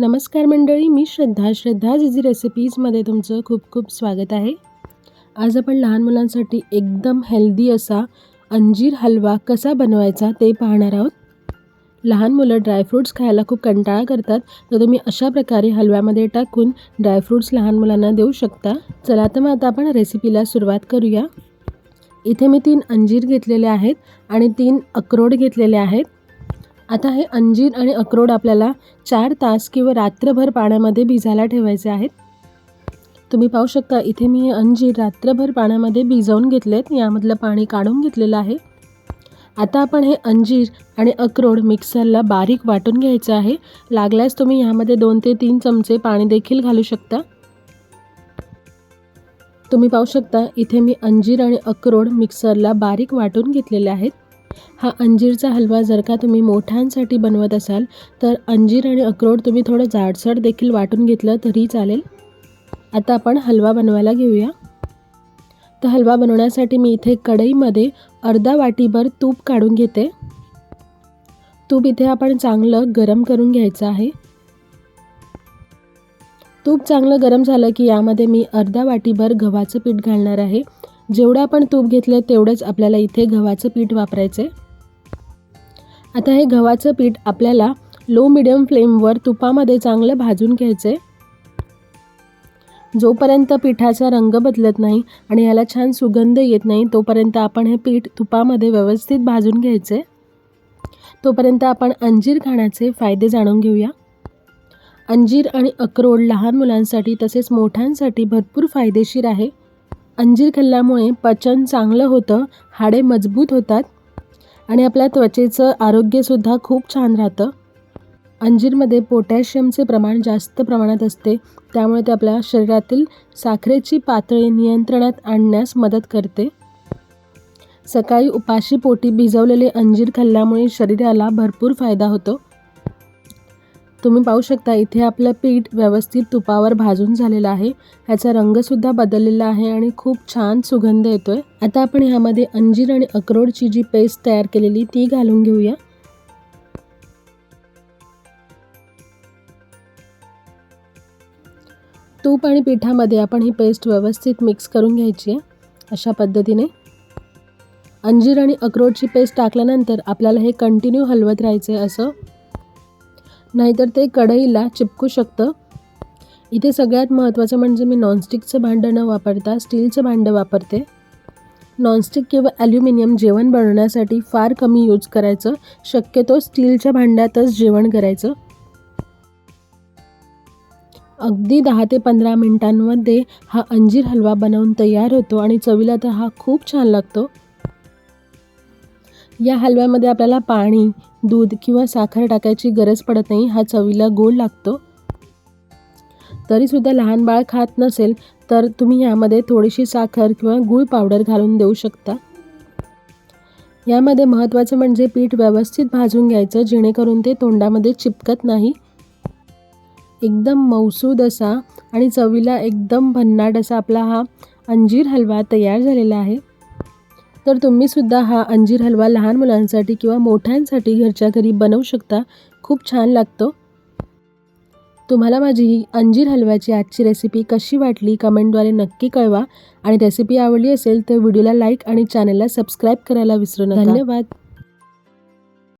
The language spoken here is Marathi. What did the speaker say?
नमस्कार मंडळी मी श्रद्धा श्रद्धा जिजी रेसिपीजमध्ये तुमचं खूप खूप स्वागत आहे. आज आपण लहान मुलांसाठी एकदम हेल्दी असा अंजीर हलवा कसा बनवायचा ते पाहणार आहोत. लहान मुलं ड्रायफ्रूट्स खायला खूप कंटाळा करतात तर तुम्ही अशा प्रकारे हलव्यामध्ये टाकून ड्रायफ्रूट्स लहान मुलांना देऊ शकता. चला तर मग आता आपण रेसिपीला सुरुवात करूया. इथे मी तीन अंजीर घेतलेले आहेत आणि तीन अक्रोड घेतलेले आहेत. आता हे अंजीर आणि अक्रोड आपल्याला चार तास किंवा रात्रभर पाण्यामध्ये भिजायला ठेवायचे आहेत. तुम्ही पाहू शकता इथे मी हे अंजीर रात्रभर पाण्यामध्ये भिजवून घेतलेत. यामधलं पाणी काढून घेतलेलं आहे. आता आपण हे अंजीर आणि अक्रोड मिक्सरला बारीक वाटून घ्यायचं आहे. लागल्यास तुम्ही ह्यामध्ये दोन ते तीन चमचे पाणी देखील घालू शकता. तुम्ही पाहू शकता इथे मी अंजीर आणि अक्रोड मिक्सरला बारीक वाटून घेतलेले आहेत. हा अंजीरचा हलवा जर का तुम्ही मोठ्यांसाठी बनवत असाल तर अंजीर आणि अक्रोड तुम्ही थोडं जाडसर देखील वाटून घेतलं तरी चालेल. आता आपण हलवा बनवायला घेऊया. तर हलवा बनवण्यासाठी मी इथे कढईमध्ये अर्धा वाटीभर तूप काढून घेते. तूप इथे आपण चांगलं गरम करून घ्यायचं आहे. तूप चांगलं गरम झालं की यामध्ये मी अर्धा वाटीभर गव्हाचं पीठ घालणार आहे. जेवढं आपण तूप घेतलं तेवढंच आपल्याला इथे गव्हाचं पीठ वापरायचं आहे आता हे गव्हाचं पीठ आपल्याला लो मिडियम फ्लेमवर तुपामध्ये चांगलं भाजून घ्यायचं आहे जोपर्यंत पिठाचा रंग बदलत नाही आणि याला छान सुगंध येत नाही तोपर्यंत आपण हे पीठ तुपामध्ये व्यवस्थित भाजून घ्यायचे तोपर्यंत आपण अंजीर खाण्याचे फायदे जाणून घेऊया. अंजीर आणि अक्रोड लहान मुलांसाठी तसेच मोठ्यांसाठी भरपूर फायदेशीर आहे. अंजीर खाल्ल्यामुळे पचन चांगलं होतं हाडे मजबूत होतात आणि आपल्या त्वचेचं आरोग्यसुद्धा खूप छान राहतं. अंजीरमध्ये पोटॅशियमचे प्रमाण जास्त प्रमाणात असते त्यामुळे ते आपल्या शरीरातील साखरेची पातळी नियंत्रणात आणण्यास मदत करते. सकाळी उपाशी पोटी भिजवलेले अंजीर खाल्ल्यामुळे शरीराला भरपूर फायदा होतो. तुम्ही पाहू शकता इथे आपलं पीठ व्यवस्थित तुपावर भाजून झालेलं आहे. ह्याचा रंगसुद्धा बदललेला आहे आणि खूप छान सुगंध येतो आहे आता आपण ह्यामध्ये अंजीर आणि अक्रोडची जी पेस्ट तयार केलेली ती घालून घेऊया. तूप आणि पिठामध्ये आपण ही पेस्ट व्यवस्थित मिक्स करून घ्यायची आहे अशा पद्धतीने. अंजीर आणि अक्रोडची पेस्ट टाकल्यानंतर आपल्याला हे कंटिन्यू हलवत राहायचं आहे असं. नाहीतर ते कढईला चिपकू शकतं. इथे सगळ्यात महत्त्वाचं म्हणजे मी नॉनस्टिकचं भांडं न वापरता स्टीलचं भांडं वापरते. नॉनस्टिक किंवा ॲल्युमिनियम जेवण बनवण्यासाठी फार कमी यूज करायचं. शक्यतो स्टीलच्या भांड्यातच जेवण करायचं. अगदी दहा ते पंधरा मिनटांमध्ये हा अंजीर हलवा बनवून तयार होतो आणि चवीला तर हा खूप छान लागतो. या हलव्यामध्ये आपल्याला पाणी दूध किंवा साखर टाकायची गरज पडत नाही हा चवीला गोड लागतो. तरीसुद्धा लहान बाळ खात नसेल तर तुम्ही यामध्ये थोडीशी साखर किंवा गूळ पावडर घालून देऊ शकता. यामध्ये महत्त्वाचं म्हणजे पीठ व्यवस्थित भाजून घ्यायचं जेणेकरून ते तोंडामध्ये चिपकत नाही. एकदम मौसूद असा आणि चवीला एकदम भन्नाट असा आपला हा अंजीर हलवा तयार झालेला आहे. तर तुम्हीसुद्धा हा अंजीर हलवा लहान मुलांसाठी किंवा मोठ्यांसाठी घरच्या घरी बनवू शकता. खूप छान लागतो. तुम्हाला माझी ही अंजीर हलव्याची आजची रेसिपी कशी वाटली कमेंटद्वारे नक्की कळवा. आणि रेसिपी आवडली असेल तर व्हिडिओला लाईक आणि चॅनलला सबस्क्राईब करायला विसरू नका. धन्यवाद.